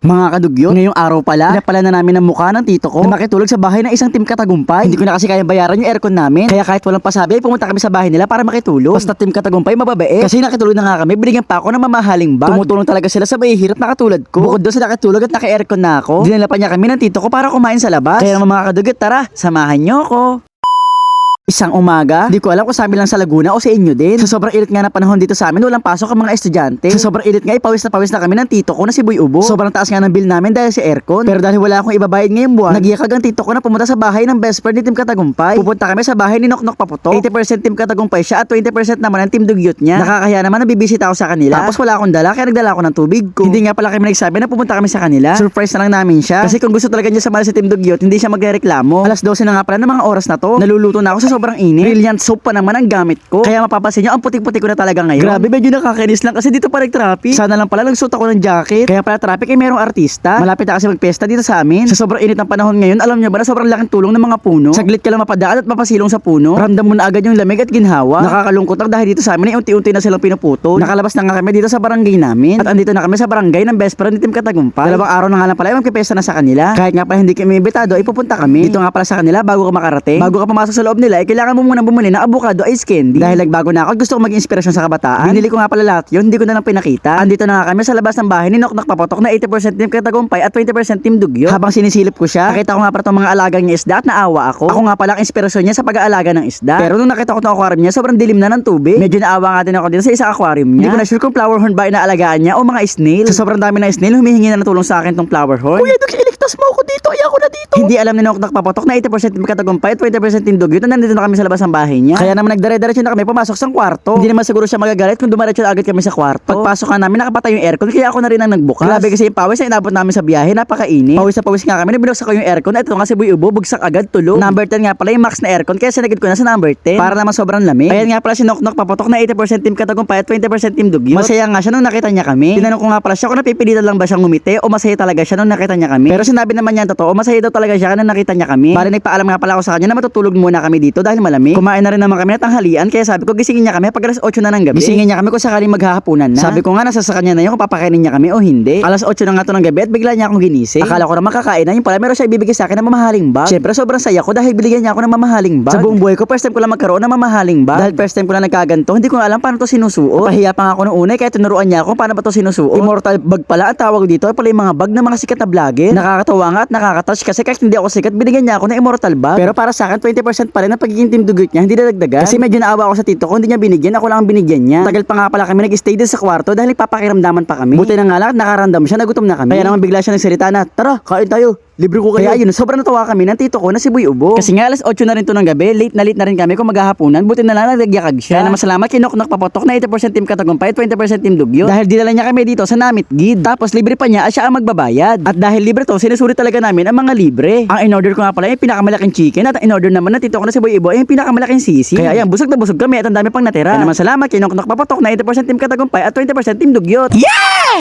Mga kadugyo, ngayong araw pala, pinapala na namin ang mukha ng tito ko na makitulog sa bahay ng isang team katagumpay. Hindi ko na kasi kayang bayaran yung aircon namin. Kaya kahit walang pasabi, ay pumunta kami sa bahay nila para makitulog. Basta team katagumpay, mababait. Kasi nakitulog na nga kami, binigyan pa ako ng mamahaling bag. Tumutulong talaga sila sa mahihirap na katulad ko. Bukod doon sa nakitulog at naka-aircon na ako, dinala pa niya kami ng tito ko para kumain sa labas. Kaya mga kadugyo, tara, samahan niyo ako. Isang umaga, di ko alam kung sa amin lang sa Laguna o sa inyo din. Sa sobrang init nga na panahon dito sa amin, walang pasok ang mga estudyante. Sa sobrang init nga, ipawis na pawis na kami ng tito ko na si Boy Ubo. Sobrang taas nga ng bill namin dahil sa aircon. Pero dahil wala akong ibabayad ngayong buwan, nagiyakag ang tito ko na pumunta sa bahay ng best friend ni Team Katagumpay. Pupunta kami sa bahay ni Noknok Paputok. 80% Team Katagumpay siya at 20% naman ang Team Dugyot niya. Nakakaya naman na bibisita ako sa kanila. Tapos wala akong dala, kaya nagdala ako ng tubig ko. Hindi nga pala kami nagsabi na pumunta kami sa kanila. Surprise na lang namin siya. Kasi kung gusto talaga niya sa Team Dugyot, hindi siya magreklamo. Alas 12 na nga pala ng mga oras na to. Naluluto na ako sa sobrang init. Brilliant soap pa naman ang gamit ko. Kaya mapapansin nyo, ang putik-putik ko na talaga ngayon. Grabe, medyo nakakainis lang kasi dito pa nag-traffic. Sana lang pala nagsuot ako ng jacket. Kaya pala traffic ay merong artista. Malapit na kasi magpesta dito sa amin. Sa sobrang init ng panahon ngayon, alam nyo ba na sobrang laking tulong ng mga puno? Saglit ka lang mapadaan at mapasilong sa puno. Ramdam mo na agad yung lamig at ginhawa. Nakakalungkot lang dahil dito sa amin ay unti-unti na silang pinuputol. Nakalabas na nga kami dito sa barangay namin. At andito na kami sa barangay ng best friend ni Tim Katagumpay. Dalawang araw na nga lang pala ay magpipesta na sa kanila. Kahit nga pala hindi kami imbitado, ay pupunta kami. Dito nga pala sa kanila bago ka makarating. Bago ka pumasok sa loob nila, kailangan mo muna bumili ng avocado ice candy. Dahil nagbago na ako gusto ko maging inspirasyon sa kabataan. Binili ko nga pala lahat yun, hindi ko na lang pinakita. Andito na nga kami sa labas ng bahay ni Noknok Papotok na 80% Team Katagumpay at 20% Team Dugyo. Habang sinisilip ko siya, nakita ko nga pala itong mga alagang niya isda at naawa ako. Ako nga pala ang inspirasyon niya sa pag-aalaga ng isda. Pero nung nakita ko itong aquarium niya, sobrang dilim na ng tubig. Medyo naawa nga din ako dito sa isang aquarium niya. Hindi ko na sure kung flower horn ba inaalagaan niya o mga snail. Sa sobrang dami ng snail, humihingi na ng tulong sa akin tong flower horn. Kuya, Iligtas mo ako dito. Ay, ako na dito. Hindi alam ni Noknok Papotok na 80% Team Katagumpay at 20% Team Dugyo na nandito na kami sa labas ng bahay niya. Kaya naman nagdare-diretso na kami pumasok sa kwarto. Hindi naman siguro siya magagalit kung dumaretso agad kami sa kwarto. Pagpasok nga namin, nakapatay yung aircon, kaya ako na rin ang nagbukas. Grabe kasi yung pawis na inabot namin sa biyahe, napakainit. Pawis na pawis nga kami, binuksan ko yung aircon, ito nga si Boy Ubo, bugsak agad, tulog. Number 10 nga pala yung max na aircon, kaya sinagid ko na sa number 10. Para naman sobrang lamig. Ayan nga pala si Noknok, papotok na 80% team Katagumpay at 20% team Dugyot. Masaya nga siya nung nakita niya kami. Tinanong ko nga pala siya kung napipilitan lang ba siyang ngumiti o masaya talaga siya nung nakita niya kami. Pero sinabi naman niya totoo, masaya daw talaga siya nung nakita niya kami. Bali nagpaalam nga pala ako sa kanya na matutulog muna kami dito dahil malamig. Kumain na rin naman kami na tanghalian, kaya sabi ko gisingin niya kami pag alas 8 na ng gabi. Gisingin niya kami kung sakaling maghahapunan na. Sabi ko nga nasa sa kanya na yun kung papakainin niya kami o hindi. Alas 8 na nga to ng gabi at bigla niya akong ginising. Akala ko na makakain na yung pala meron siya ibibigay sa akin ng mamahaling bag. Syempre sobrang saya ko dahil binigyan niya ako ng mamahaling bag. Sa buong buhay ko first time ko lang magkaroon ng mamahaling bag. Dahil first time ko lang nagkaganto, hindi ko na alam paano to sinusuot. Pahiya pa nga ako nung una eh, kaya tinuruan niya ako paano ba to sinusuot. Immortal bag pala ang tawag dito. Ay pala yung mga bag ng mga sikat na vlogger. Nakakatawa nga at nakakatouch kasi kahit hindi ako sikat, binigyan niya ako ng immortal bag. Pero para sa akin 20% pa rin ang pagiging team dugot niya, hindi dadagdagan. Kasi medyo naawa ako sa tito ko, hindi niya binigyan, ako lang ang binigyan niya. Tagal pa nga pala kami nag-stay din sa kwarto dahil papakiramdaman pa kami. Buti na nga lang, nakaramdam siya, nagutom na kami. Kaya naman bigla siya nagsalita na, tara, kain tayo. Libre ko kayo. Kaya yun, sobrang natawa kami ng tito ko na si Boy Ubo. Kasi nga alas 8 na rin to ng gabi, late na late na rin kami kung maghahaponan, buti na lang nagyakag siya. Kaya naman salamat kay Noknok Papotok na 80% team Katagumpay, 20% team Dugyo. Dahil dinala niya kami dito sa Namit Gid. Tapos libre pa niya at siya ang magbabayad. At dahil libre to, sinusuri talaga namin ang mga libre. Ang in-order ko nga pala yung pinakamalaking chicken at ang in-order naman na tito ko na si Boy Ubo yung pinakamalaking sisi. Kaya yan, busog na busog kami at ang dami pang natira. Kaya naman salamat kay Noknok Papotok na 80% team Katagumpay at 20% team Dugyot. Yeah!